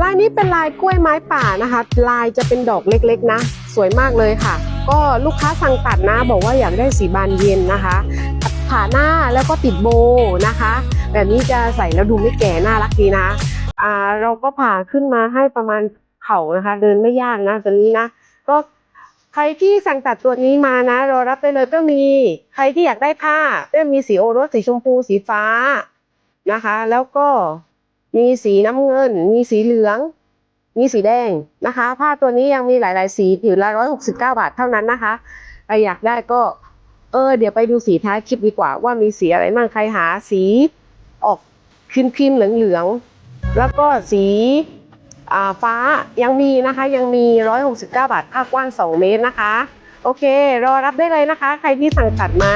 ลายนี้เป็นลายกล้วยไม้ป่านะคะ ลายจะเป็นดอกเล็กๆนะ สวยมากเลยค่ะ ก็ลูกค้าสั่งตัดนะ บอกว่าอยากได้สีบานเย็นนะคะตัดผ่าหน้าแล้วก็ติดโบนะคะ แบบนี้จะใส่แล้วดูไม่แก่น่ารักดีนะอ่าเราก็ผ่าขึ้นมาให้ประมาณเข่านะคะ เดินไม่ยากนะตัวนี้นะ ก็ใครที่สั่งตัดตัวนี้มานะรอรับได้เลยเป้มี ใครที่อยากได้ผ้าเป้มีสีโอรสสีชมพูสีฟ้านะคะ แล้วก็ มีสีน้ำเงิน มีสีเหลือง มีสีแดงนะคะ ผ้าตัวนี้ยังมีหลาย ๆ สีผิวละร้อยหกสิบเก้าบาทเท่านั้นนะคะใครอยากได้ก็ เออ เดี๋ยวไปดูสีท้ายคลิปดีกว่า ว่ามีสีอะไรบ้างใครหาสีออกครีมครีมๆเหลืองๆแล้วก็สีอ่าฟ้ายังมีนะคะยังมี 169 บาทผ้ากว้าง 2 เมตรนะคะ โอเค รอรับได้เลยนะคะ ใครที่สั่งตัดมา